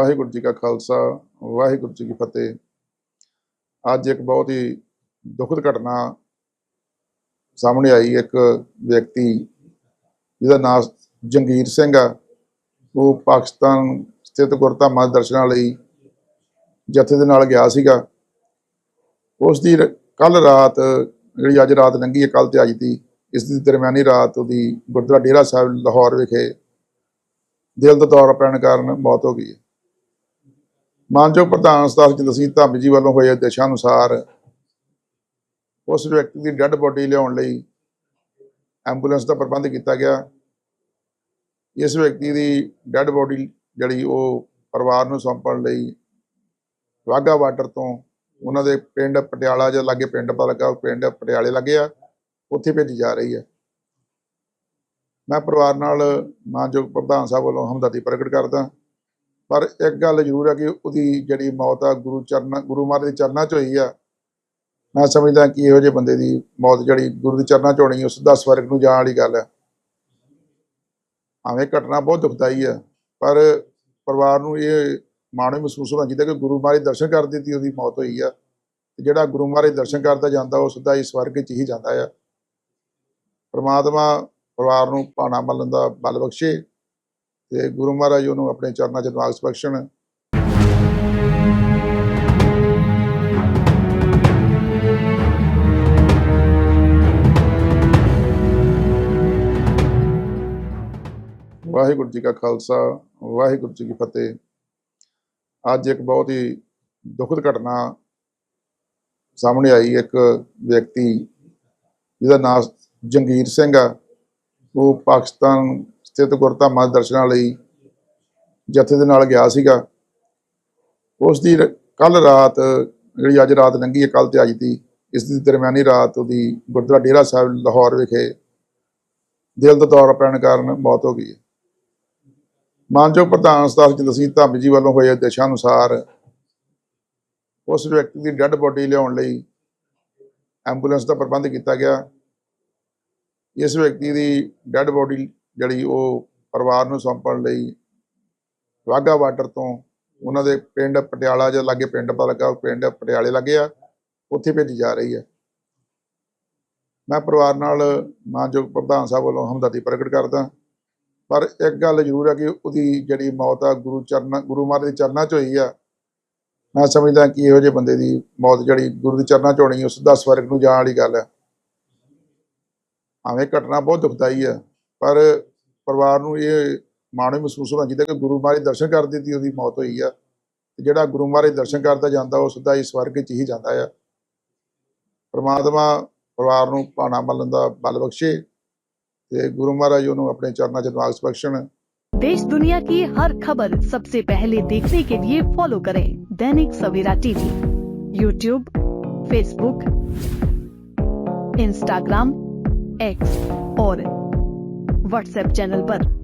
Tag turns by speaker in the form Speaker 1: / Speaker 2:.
Speaker 1: ਵਾਹਿਗੁਰੂ ਜੀ ਕਾ ਖਾਲਸਾ, ਵਾਹਿਗੁਰੂ ਜੀ ਕੀ ਫਤਿਹ। ਅੱਜ ਇੱਕ ਬਹੁਤ ਹੀ ਦੁਖਦ ਘਟਨਾ ਸਾਹਮਣੇ ਆਈ। ਇੱਕ ਵਿਅਕਤੀ ਜਿਹਦਾ ਨਾਮ ਜੰਗੀਰ ਸਿੰਘ ਆ, ਉਹ ਪਾਕਿਸਤਾਨ ਸਥਿਤ ਗੁਰਧਾਮਾਂ ਦੇ ਦਰਸ਼ਨਾਂ ਲਈ ਜਥੇ ਦੇ ਨਾਲ ਗਿਆ ਸੀਗਾ। ਉਸ ਦੀ ਕੱਲ ਰਾਤ ਜਿਹੜੀ ਅੱਜ ਰਾਤ ਲੰਘੀ ਹੈ ਕੱਲ ਤੇ ਅੱਜ ਦੀ, ਇਸ ਦੀ ਦਰਮਿਆਨੀ ਰਾਤ ਉਹਦੀ ਗੁਰਦੁਆਰਾ ਡੇਰਾ ਸਾਹਿਬ, ਲਾਹੌਰ ਵਿਖੇ ਦਿਲ ਦਾ ਦੌਰਾ ਪੈਣ ਕਾਰਨ ਮੌਤ ਹੋ ਗਈ ਹੈ। ਮਾਨਯੋਗ ਪ੍ਰਧਾਨ ਸਤਾਰ ਜਿੰਦਰ ਸਿੰਘ ਧਾਮੀ ਜੀ ਵੱਲੋਂ ਹੋਏ ਆਦੇਸ਼ਾਂ ਅਨੁਸਾਰ ਉਸ ਵਿਅਕਤੀ ਦੀ ਡੈੱਡ ਬੋਡੀ ਲਿਆਉਣ ਲਈ ਐਂਬੂਲੈਂਸ ਦਾ ਪ੍ਰਬੰਧ ਕੀਤਾ ਗਿਆ। ਇਸ ਵਿਅਕਤੀ ਦੀ ਡੈੱਡ ਬੋਡੀ ਜਿਹੜੀ ਉਹ ਪਰਿਵਾਰ ਨੂੰ ਸੌਂਪਣ ਲਈ ਵਾਹਗਾ ਬਾਰਡਰ ਤੋਂ ਉਹਨਾਂ ਦੇ ਪਿੰਡ ਪਟਿਆਲਾ ਦੇ ਲਾਗੇ ਪਿੰਡ ਪਤਾ ਲੱਗਾ ਪਿੰਡ ਪਟਿਆਲੇ ਲੱਗੇ ਆ, ਉੱਥੇ ਭੇਜੀ ਜਾ ਰਹੀ ਹੈ। ਮੈਂ ਪਰਿਵਾਰ ਨਾਲ ਮਾਨਯੋਗ ਪ੍ਰਧਾਨ ਸਾਹਿਬ ਵੱਲੋਂ ਹਮਦਰਦੀ ਪ੍ਰਗਟ ਕਰਦਾ। ਪਰ ਇੱਕ ਗੱਲ ਜ਼ਰੂਰ ਹੈ ਕਿ ਉਹਦੀ ਜਿਹੜੀ ਮੌਤ ਆ, ਗੁਰੂ ਚਰਨਾਂ, ਗੁਰੂ ਮਹਾਰਾਜ ਦੇ ਚਰਨਾਂ 'ਚ ਹੋਈ ਆ। ਮੈਂ ਸਮਝਦਾ ਕਿ ਇਹੋ ਜਿਹੇ ਬੰਦੇ ਦੀ ਮੌਤ ਜਿਹੜੀ ਗੁਰੂ ਦੇ ਚਰਨਾਂ 'ਚ ਹੋਣੀ ਉਸ ਦਾ ਸਵਰਗ ਨੂੰ ਜਾਣ ਵਾਲੀ ਗੱਲ ਹੈ ਆਵੇਂ ਘਟਨਾ ਬਹੁਤ ਦੁਖਦਾਈ ਆ, ਪਰ ਪਰਿਵਾਰ ਨੂੰ ਇਹ ਮਾਣ ਵੀ ਮਹਿਸੂਸ ਹੋਣਾ ਚਾਹੀਦਾ ਕਿ ਗੁਰੂ ਮਹਾਰਾਜ ਦਰਸ਼ਨ ਕਰ ਦਿੱਤੀ, ਉਹਦੀ ਮੌਤ ਹੋਈ ਆ। ਤੇ ਜਿਹੜਾ ਗੁਰੂ ਮਹਾਰਾਜ ਦਰਸ਼ਨ ਕਰਦਾ ਜਾਂਦਾ, ਉਹ ਸਿੱਧਾ ਹੀ ਸਵਰਗ 'ਚ ਹੀ ਜਾਂਦਾ ਆ। ਪਰਮਾਤਮਾ ਪਰਿਵਾਰ ਨੂੰ ਭਾਣਾ ਮੱਲਣ ਦਾ ਬਲ ਬਖਸ਼ੇ। ਤੇ ਗੁਰੂ ਮਹਾਰਾਜ ਉਹਨੂੰ ਆਪਣੇ ਚਰਨਾਂ 'ਚ ਨਿਵਾਸ ਬਖਸ਼ਣ ਵਾਹਿਗੁਰੂ ਜੀ ਕਾ ਖਾਲਸਾ, ਵਾਹਿਗੁਰੂ ਜੀ ਕੀ ਫਤਿਹ। ਅੱਜ ਇੱਕ ਬਹੁਤ ਹੀ ਦੁਖਦ ਘਟਨਾ ਸਾਹਮਣੇ ਆਈ। ਇੱਕ ਵਿਅਕਤੀ ਜਿਹਦਾ ਨਾਮ ਜੰਗੀਰ ਸਿੰਘ ਆ। ਉਹ ਪਾਕਿਸਤਾਨ ਸਥਿਤ ਗੁਰਧਾਮਾਂ ਦੇ ਦਰਸ਼ਨਾਂ ਲਈ ਜਥੇ ਦੇ ਨਾਲ ਗਿਆ ਸੀਗਾ, ਉਸ ਦੀ ਕੱਲ ਰਾਤ ਜਿਹੜੀ ਅੱਜ ਰਾਤ ਲੰਘੀ ਹੈ ਕੱਲ ਤੇ ਅੱਜ ਦੀ, ਇਸ ਦੀ ਦਰਮਿਆਨੀ ਰਾਤ ਉਹਦੀ ਗੁਰਦੁਆਰਾ ਡੇਰਾ ਸਾਹਿਬ ਲਾਹੌਰ ਵਿਖੇ ਦਿਲ ਦਾ ਦੌਰਾ ਪੈਣ ਕਾਰਨ ਮੌਤ ਹੋ ਗਈ ਹੈ। ਮਾਨਯੋਗ ਪ੍ਰਧਾਨ ਸਤਾਰ ਜਿੰਦਰ ਸਿੰਘ ਧਾਮੀ ਜੀ ਵੱਲੋਂ ਹੋਏ ਆਦੇਸ਼ਾਂ ਅਨੁਸਾਰ ਉਸ ਵਿਅਕਤੀ ਦੀ ਡੈੱਡ ਬੋਡੀ ਲਿਆਉਣ ਲਈ ਐਂਬੂਲੈਂਸ ਦਾ ਪ੍ਰਬੰਧ ਕੀਤਾ ਗਿਆ। ਇਸ ਵਿਅਕਤੀ ਦੀ ਡੈੱਡ ਬੋਡੀ ਜਿਹੜੀ ਉਹ ਪਰਿਵਾਰ ਨੂੰ ਸੌਂਪਣ ਲਈ ਵਾਹਗਾ ਬਾਰਡਰ ਤੋਂ ਉਹਨਾਂ ਦੇ ਪਿੰਡ ਪਟਿਆਲਾ ਦੇ ਲਾਗੇ ਪਿੰਡ ਪਤਾ ਲੱਗਾ ਪਿੰਡ ਪਟਿਆਲੇ ਲੱਗੇ ਆ, ਉੱਥੇ ਭੇਜੀ ਜਾ ਰਹੀ ਹੈ। ਮੈਂ ਪਰਿਵਾਰ ਨਾਲ ਮਾਨਯੋਗ ਪ੍ਰਧਾਨ ਸਾਹਿਬ ਵੱਲੋਂ ਹਮਦਰਦੀ ਪ੍ਰਗਟ ਕਰਦਾ। ਪਰ ਇੱਕ ਗੱਲ ਜ਼ਰੂਰ ਹੈ ਕਿ ਉਹਦੀ ਜਿਹੜੀ ਮੌਤ ਆ, ਗੁਰੂ ਚਰਨ, ਗੁਰੂ ਮਹਾਰਾਜ ਦੇ ਚਰਨਾਂ 'ਚ ਹੋਈ ਆ। ਮੈਂ ਸਮਝਦਾ ਕਿ ਇਹੋ ਜਿਹੇ ਬੰਦੇ ਦੀ ਮੌਤ ਜਿਹੜੀ ਗੁਰੂ ਦੇ ਚਰਨਾਂ 'ਚ ਹੋਣੀ, ਉਸ ਦਾ ਸਵਰਗ ਨੂੰ ਜਾਣ ਵਾਲੀ ਗੱਲ ਹੈ ਭਾਵੇਂ ਘਟਨਾ ਬਹੁਤ ਦੁਖਦਾਈ ਹੈ ਪਰ ਪਰਿਵਾਰ ਨੂੰ ਇਹ ਮਾਣ ਵੀ ਮਹਿਸੂਸ ਹੋਣਾ ਚਾਹੀਦਾ ਕਿ ਗੁਰੂ ਮਹਾਰਾਜ ਦਰਸ਼ਨ ਕਰ ਦਿੱਤੀ ਉਹਦੀ ਮੌਤ ਹੋਈ ਆ ਤੇ ਜਿਹੜਾ ਗੁਰੂ ਮਹਾਰਾਜ ਦਰਸ਼ਨ ਕਰਦਾ ਜਾਂਦਾ ਉਹ ਸਿੱਧਾ ਹੀ ਸਵਰਗ 'ਚ ਹੀ ਜਾਂਦਾ ਆ ਪ੍ਰਮਾਤਮਾ ਪਰਿਵਾਰ ਨੂੰ ਭਾਣਾ ਮੱਲਣ ਦਾ ਬਲ ਬਖਸ਼ੇ ਤੇ ਗੁਰੂ ਮਹਾਰਾਜ ਉਹਨੂੰ ਆਪਣੇ ਚਰਨਾਂ 'ਚ ਨਿਵਾਸ ਬਖਸ਼ਣ
Speaker 2: देश दुनिया की हर खबर सबसे पहले देखने के लिए फॉलो करें Dainik Savera TV YouTube Facebook Instagram X और व्हाट्सएप चैनल पर।